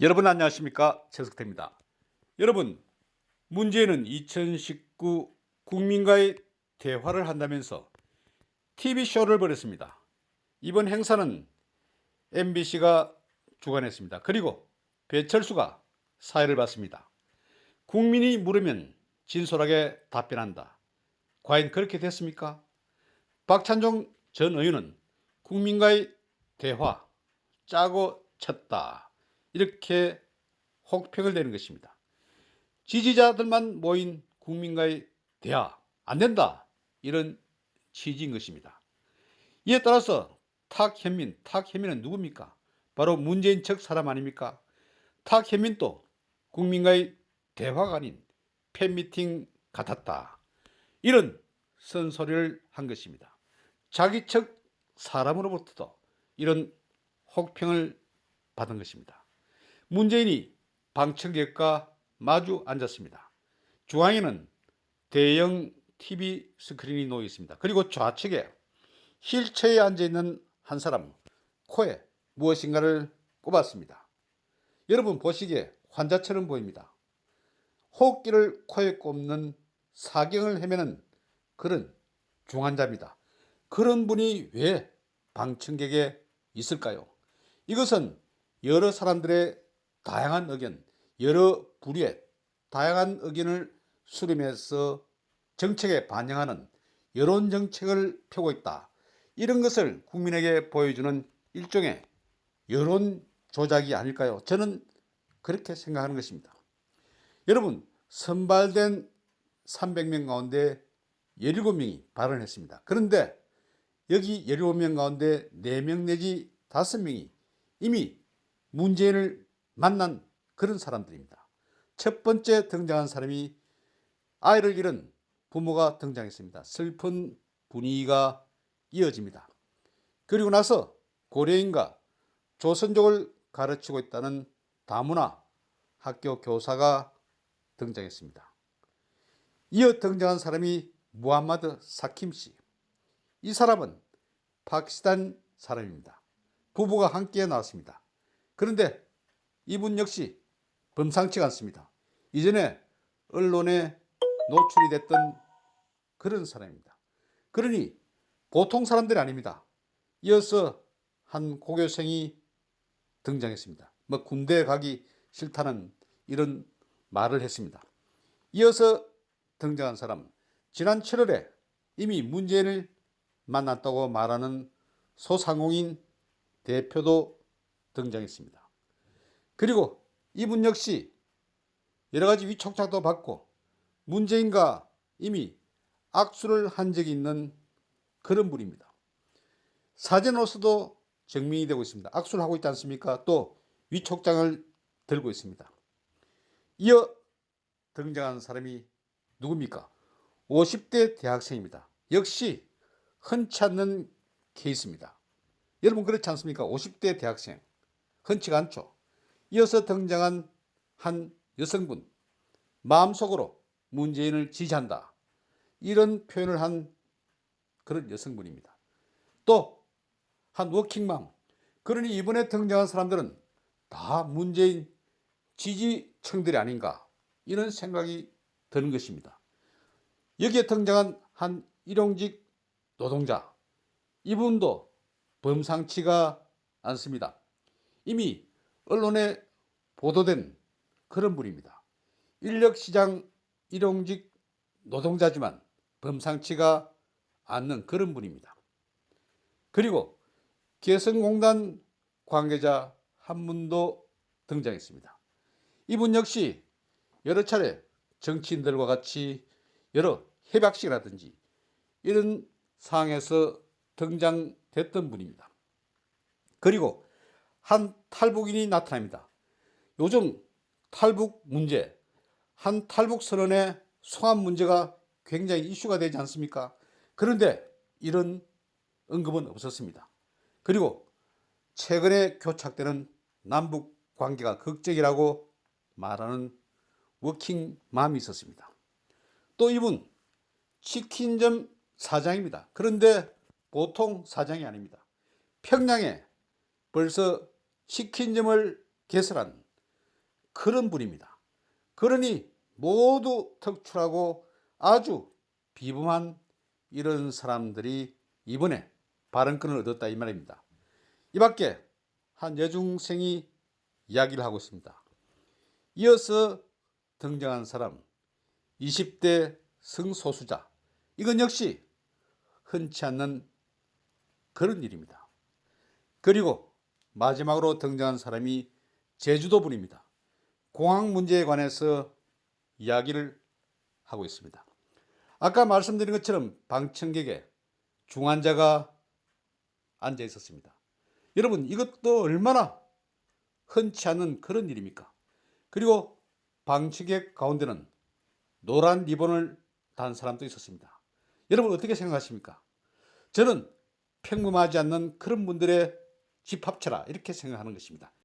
여러분 안녕하십니까 최석태입니다. 여러분 문재인은 2019 국민과의 대화를 한다면서 TV쇼를 벌였습니다. 이번 행사는 MBC가 주관했습니다. 그리고 배철수가 사회를 받습니다. 국민이 물으면 진솔하게 답변한다. 과연 그렇게 됐습니까? 박찬종 전 의원은 국민과의 대화 짜고 쳤다. 이렇게 혹평을 내는 것입니다. 지지자들만 모인 국민과의 대화 안 된다. 이런 취지인 것입니다. 이에 따라서 탁현민, 탁현민은 누굽니까? 바로 문재인 척 사람 아닙니까? 탁현민도 국민과의 대화가 아닌 팬미팅 같았다. 이런 쓴소리를 한 것입니다. 자기 척 사람으로부터도 이런 혹평을 받은 것입니다. 문재인이 방청객과 마주 앉았습니다. 중앙에는 대형 TV 스크린이 놓여 있습니다. 그리고 좌측에 휠체어에 앉아 있는 한 사람 코에 무엇인가를 꼽았습니다. 여러분 보시기에 환자처럼 보입니다. 호흡기를 코에 꼽는 사경을 헤매는 그런 중환자입니다. 그런 분이 왜 방청객에 있을까요? 이것은 여러 사람들의 다양한 의견, 여러 부류의 다양한 의견을 수렴해서 정책에 반영하는 여론 정책을 펴고 있다. 이런 것을 국민에게 보여주는 일종의 여론 조작이 아닐까요? 저는 그렇게 생각하는 것입니다. 여러분, 선발된 300명 가운데 17명이 발언했습니다. 그런데 여기 17명 가운데 4명 내지 5명이 이미 문재인을 만난 그런 사람들입니다. 첫 번째 등장한 사람이 아이를 잃은 부모가 등장했습니다. 슬픈 분위기가 이어집니다. 그리고 나서 고려인과 조선족을 가르치고 있다는 다문화 학교 교사가 등장했습니다. 이어 등장한 사람이 무함마드 사킴 씨. 이 사람은 파키스탄 사람입니다. 부부가 함께 나왔습니다. 그런데 이분 역시 범상치가 않습니다. 이전에 언론에 노출이 됐던 그런 사람입니다. 그러니 보통 사람들이 아닙니다. 이어서 한 고교생이 등장했습니다. 뭐 군대 가기 싫다는 이런 말을 했습니다. 이어서 등장한 사람, 지난 7월에 이미 문재인을 만났다고 말하는 소상공인 대표도 등장했습니다. 그리고 이분 역시 여러 가지 위촉작도 받고 문재인과 이미 악수를 한 적이 있는 그런 분입니다. 사진으로서도 증명이 되고 있습니다. 악수를 하고 있지 않습니까? 또 위촉장을 들고 있습니다. 이어 등장한 사람이 누굽니까? 50대 대학생입니다. 역시 흔치 않는 케이스입니다. 여러분 그렇지 않습니까? 50대 대학생. 흔치가 않죠. 이어서 등장한 한 여성분. 마음속으로 문재인을 지지한다. 이런 표현을 한 그런 여성분입니다. 또 한 워킹맘. 그러니 이번에 등장한 사람들은 다 문재인 지지층들이 아닌가 이런 생각이 드는 것입니다. 여기에 등장한 한 일용직 노동자 이분도 범상치가 않습니다. 이미 언론에 보도된 그런 분입니다. 인력시장 일용직 노동자지만 범상치가 않는 그런 분입니다. 그리고 개성공단 관계자 한 분도 등장했습니다. 이분 역시 여러 차례 정치인들과 같이 여러 협약식이라든지 이런 상황에서 등장됐던 분입니다. 그리고 한 탈북인이 나타납니다. 요즘 탈북 문제, 한 탈북 선언의 송환 문제가 굉장히 이슈가 되지 않습니까? 그런데 이런 언급은 없었습니다. 그리고 최근에 교착되는 남북 관계가 걱정이라고 말하는 워킹맘이 있었습니다. 또 이분 치킨점 사장입니다. 그런데 보통 사장이 아닙니다. 평양에 벌써 치킨점을 개설한 그런 분입니다. 그러니 모두 특출하고 아주 비범한 이런 사람들이 이번에 발언권을 얻었다 이 말입니다. 이 밖에 한 여중생이 이야기를 하고 있습니다. 이어서 등장한 사람 20대 성소수자 이건 역시 흔치 않는 그런 일입니다. 그리고 마지막으로 등장한 사람이 제주도 분입니다. 공항 문제에 관해서 이야기를 하고 있습니다. 아까 말씀드린 것처럼 방청객에 중환자가 앉아 있었습니다. 여러분 이것도 얼마나 흔치 않은 그런 일입니까? 그리고 방청객 가운데는 노란 리본을 단 사람도 있었습니다. 여러분 어떻게 생각하십니까? 저는 평범하지 않는 그런 분들의 집합체라 이렇게 생각하는 것입니다.